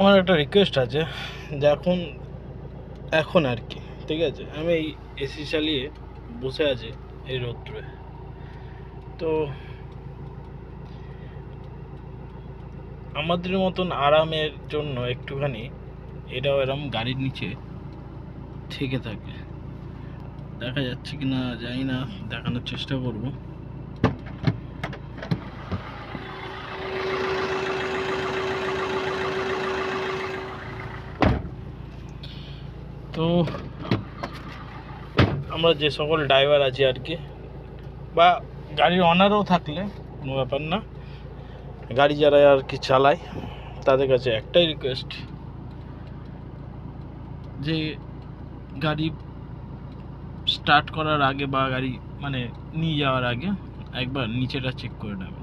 আমার একটা রিকোয়েস্ট আছে, যে এখন এখন আর কি, ঠিক আছে? আমি এই এসি চালিয়ে বসে আছি এই রোদ্রে। তো, আমাদের মতন আরামের জন্য একটুখানি এটাও এরম গাড়ির নিচে থেকে থাকে। দেখা যাচ্ছে কি না জানি না, দেখানোর চেষ্টা করব। তো আমরা যে সকল ড্রাইভার আছি আর কি, বা গাড়ির অনারও থাকলে কোনো ব্যাপার না। গাড়ি যারা আর কি চালায়, তাদের কাছে একটাই রিকোয়েস্ট যে গাড়ি স্টার্ট করার আগে বা গাড়ি মানে নিয়ে যাওয়ার আগে একবার নিচেটা চেক করে নেবে।